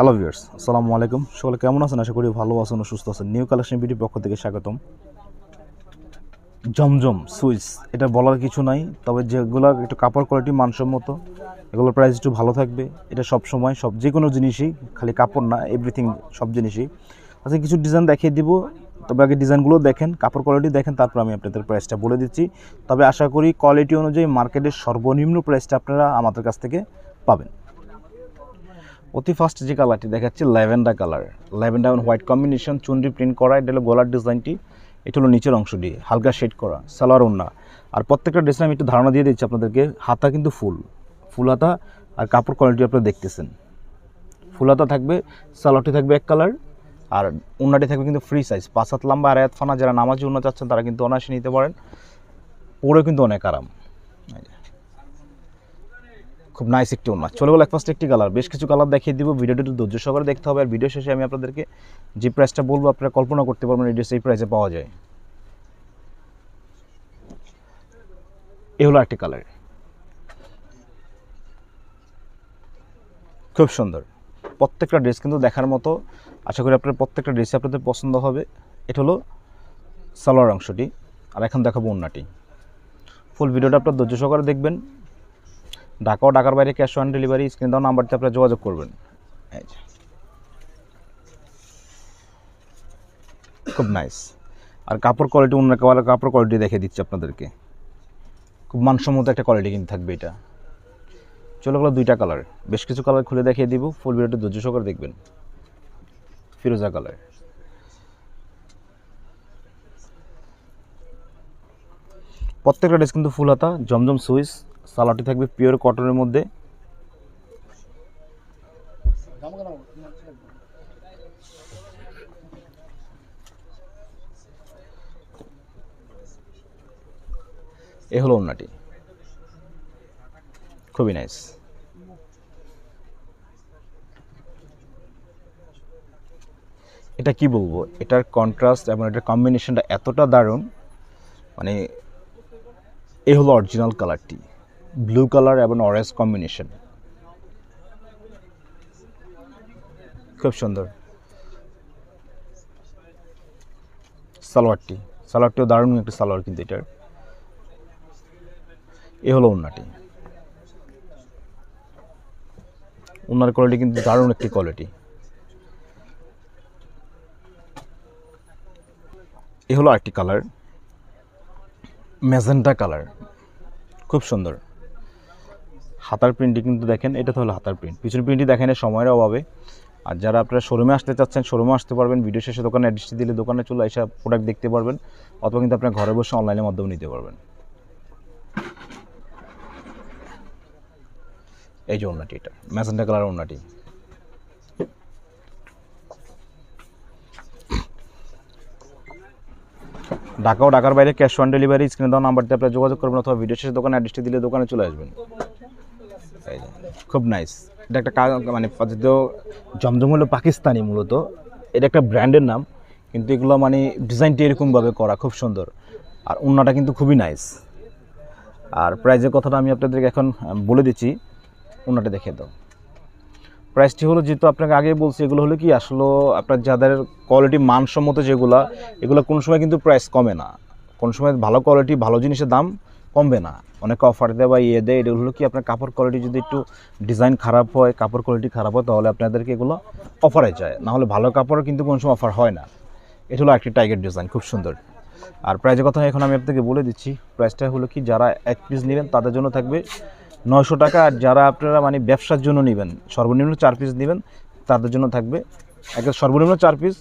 Hello viewers আসসালামু আলাইকুম। সকলে কেমন আছেন? আশা করি ভালো আছেন সুস্থ আছেন। নিউ কালেকশন বিডির পক্ষ থেকে স্বাগতম। জমজম সুইচ এটা বলার কিছু নাই, তবে যেগুলো একটু কাপড় কোয়ালিটি মানসম্মত, এগুলোর প্রাইস একটু ভালো থাকবে। এটা সব সময়, সব যে কোনো জিনিসই, খালি কাপড় না এভরিথিং সব জিনিসই। আচ্ছা কিছু ডিজাইন দেখিয়ে দিব। তবে আগে ডিজাইনগুলো দেখেন, কাপড় কোয়ালিটি দেখেন, তারপর আমি আপনাদের প্রাইসটা বলে দিচ্ছি। তবে আশা করি কোয়ালিটি অনুযায়ী মার্কেটের সর্বনিম্ন প্রাইসটা আপনারা আমাদের কাছ থেকে পাবেন। অতি ফার্স্ট যে কালারটি দেখাচ্ছি lavender colour lavender white combination চুনরি print করা, এটা হলো গলার ডিজাইনটি এটা হলো নিচের অংশটি, হালকা শেড করা, সালোয়ার ওন্না আর প্রত্যেকটা ড্রেসে আমি একটু ধারণা দিয়ে দিচ্ছি আপনাদেরকে, হাতা কিন্তু ফুল। ফুল হাতা আর কাপড় কোয়ালিটি আপনারা দেখতেছেন। ফুল হাতা থাকবে, সালোয়ারটি থাকবে এক কালার আর উন্নাটি থাকবে কিন্তু ফ্রি সাইজ পাঁচ হাত লম্বা আর এক ফানা, যারা নামাজি উন্না চাচ্ছেন, তারা কিন্তু অনায়াসে নিতে পারেন। পরেও কিন্তু অনেক আরাম। খুব নাইস একটি ওনা চলে গেল ফার্স্ট একটি কালার বেশ কিছু কালার দেখিয়ে দিব, ভিডিওটি একটু ধৈর্য সহকারে দেখতে হবে। আর ভিডিও শেষে আমি আপনাদেরকে যে প্রাইসটা বলব, আপনারা কল্পনা করতে পারবেন এই ড্রেস এই প্রাইসে পাওয়া যায়। এ হলো একটি কালার খুব সুন্দর। প্রত্যেকটা ড্রেস কিন্তু দেখার মতো। আশা করি আপনার প্রত্যেকটা ড্রেসই আপনাদের পছন্দ হবে। এটা হলো সালোয়ার অংশটি। আর এখন দেখাবো ওন্নাটি ফুল ভিডিওটা আপনার ধৈর্য সহকারে দেখবেন। ঢাকা ও ঢাকার বাইরে ক্যাশ অন ডেলিভারি স্ক্রিন দেওয়া নাম্বারটি আপনারা যোগাযোগ করবেন। খুব নাইস আর কাপড় কোয়ালিটি অন্য কাপড় কোয়ালিটি দেখে দিচ্ছি আপনাদেরকে। খুব মানসম্মত একটা কোয়ালিটি কিন্তু থাকবে এটা। চলে গেলো দুইটা কালার বেশ কিছু কালার খুলে দেখিয়ে দিব। ফুল ভিডিওটি ধৈর্য সহকারে দেখবেন। ফিরোজা কালার প্রত্যেকটা ড্রেস কিন্তু ফুল হাতা, জমজম সুইস। সালাটি থাকবে পিওর কটনের মধ্যে। এ হলো ওন্নাটি খুবই নাইস। এটা কি বলব? এটার কন্ট্রাস্ট এবং এটার কম্বিনেশনটা এতটা দারুণ মানে এই হলো অরিজিনাল কালারটি ব্লু কালার এবং অরেঞ্জ কম্বিনেশন খুব সুন্দর। সালোয়ারটি সালোয়ারটিও দারুণ একটি সালোয়ার কিন্তু এটার। এ হলো ওন্নাটি ওনার কোয়ালিটি কিন্তু দারুণ একটি কোয়ালিটি এ হলো আরেকটি কালার মেজেন্টা কালার খুব সুন্দর। হাতার প্রিন্টটি কিন্তু দেখেন, এটা হলো হাতার প্রিন্ট পিছন প্রিন্টটি দেখেন সময়ের অভাবে। আর যারা আপনারা শোরুমে আসতে চাচ্ছেন শোরুমে আসতে পারবেন ভিডিও শেষে দোকানে অ্যাড্রেসটি দিলে দোকানে চলে এসে প্রোডাক্ট দেখতে পারবেন, অথবা কিন্তু আপনার ঘরে বসে অনলাইনের মাধ্যমে নিতে পারবেন। এই যে ওন্নাটি এটা ম্যাজেন্টা কালার ওন্নাটি ঢাকা ও ঢাকার বাইরে ক্যাশ অন ডেলিভারি স্ক্রিনে দেওয়া নাম্বারতে আপনারা যোগাযোগ করবেন, অথবা ভিডিও শেষে দোকানে অ্যাড্রেসটি দিলে দোকানে চলে আসবেন। খুব নাইস এটা একটা মানে জমজম হলো পাকিস্তানি মূলত। এটা একটা ব্র্যান্ডের নাম, কিন্তু এগুলো মানে ডিজাইনটি এরকমভাবে করা খুব সুন্দর। আর অন্যটা কিন্তু খুবই নাইস আর প্রাইজের কথাটা আমি আপনাদেরকে এখন বলে দিচ্ছি। অন্যটা দেখে দাও। প্রাইসটি হলো যেহেতু আপনাকে আগেই বলছি, এগুলো হলো কি, আসলে আপনার যাদের কোয়ালিটি মানসম্মত যেগুলো, এগুলো কোনো সময় কিন্তু প্রাইস কমে না। কোনো সময় ভালো কোয়ালিটি ভালো জিনিসের দাম কমবে না। অনেকে অফার দেয় বা ইয়ে দেয় এটা হলো কি? আপনার কাপড় কোয়ালিটি যদি একটু ডিজাইন খারাপ হয়, কাপড় কোয়ালিটি খারাপ হয়, তাহলে আপনাদেরকে এগুলো অফারে যায়। না হলে ভালো কাপড় কিন্তু কোনো সময় অফার হয় না। এটা হলো একটি টাইগার ডিজাইন খুব সুন্দর। আর প্রাইজের কথা এখন আমি আপনাকে বলে দিচ্ছি। প্রাইসটা হলো কি? যারা এক পিস নেবেন, তাদের জন্য থাকবে নয়শো টাকা। আর যারা আপনারা মানে ব্যবসার জন্য নেবেন, সর্বনিম্ন চার পিস নেবেন, তাদের জন্য থাকবে, একটা সর্বনিম্ন চার পিস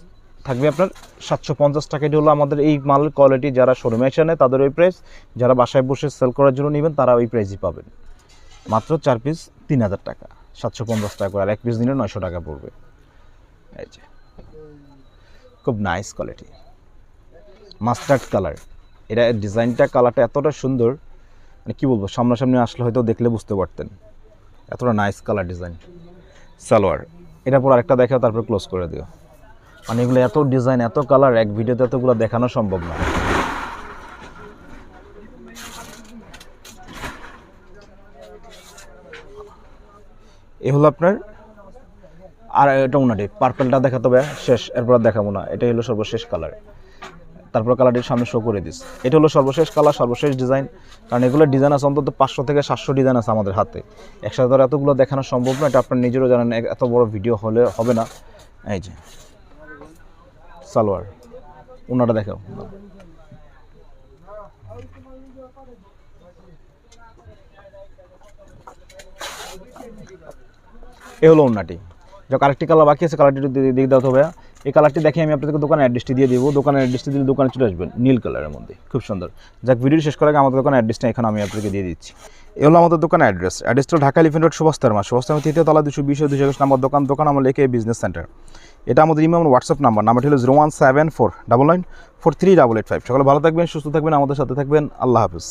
থাকবে আপনার সাতশো পঞ্চাশ টাকা। হলো আমাদের এই মাল কোয়ালিটি যারা শোরুমে এসে নেয়, তাদের ওই প্রাইস যারা বাসায় বসে সেল করার জন্য নেবেন, তারা ওই প্রাইসই পাবেন। মাত্র চার পিস তিন হাজার টাকা। সাতশো পঞ্চাশ টাকা করে, আর এক পিস নিলে নয়শো টাকা পড়বে। এই যে। খুব নাইস কোয়ালিটি মাস্টার্ড কালার এটা ডিজাইনটা কালারটা এতটা সুন্দর। মানে কী বলব, সামনাসামনি আসলে হয়তো দেখলে বুঝতে পারতেন। এতটা নাইস কালার ডিজাইন সালোয়ার। এটা পর আরেকটা দেখাও, তারপর ক্লোজ করে দিও। মানে এগুলো এত ডিজাইন এত কালার এক ভিডিওতে এতগুলো দেখানো সম্ভব না। এ হলো আপনার, আর এটা উনাটি পার্পেলটা দেখাতে হবে, শেষ, এরপর দেখাবো না। এটাই হলো সর্বশেষ কালার তারপর কালারটির সামনে শো করে দিস এটা হলো সর্বশেষ কালার সর্বশেষ ডিজাইন কারণ এগুলো ডিজাইন আছে অন্তত পাঁচশো থেকে সাতশো ডিজাইন আছে আমাদের হাতে। একসাথে আর এতগুলো দেখানো সম্ভব না, এটা আপনার নিজেরও জানেন, এত বড় ভিডিও হলে হবে না। এই যে। সালোয়ার। ওনাটা দেখাও এ হলো ওনাটি। যখন আরেকটি কালার বাকি আছে কালারটি দিয়ে দিতে হবে এই কালারটি দেখে আমি আপনাদেরকে দোকানের অ্যাড্রেসটি দিয়ে দেবো। দোকানের অ্যাড্রেসটি দিলে দোকানে চলে আসবেন, নীল কালারের মধ্যে। খুব সুন্দর। যাক ভিডিও শেষ করে আমাদের দোকানের অ্যাড্রেসটা এখানে আমি আপনাদেরকে দিয়ে দিচ্ছি। এ হলো আমাদের দোকানের অ্যাড্রেস অ্যাড্রেসটা ঢাকা এলিফেন্ট রোড সুবাস্তার মাস সুবাস্তার তৃতীয় তলা দুশো বিশ দুশো একুশ নম্বর দোকান। দোকান আমার লেখে বিজনেস সেন্টার এটা আমাদের ইমেল হোয়াটসঅ্যাপ নাম্বার নাম্বারটি হলো zero one seven four double nine four three double eight five সকালে ভালো থাকবেন, সুস্থ থাকবেন, আমাদের সাথে থাকবেন। আল্লাহ হাফিজ।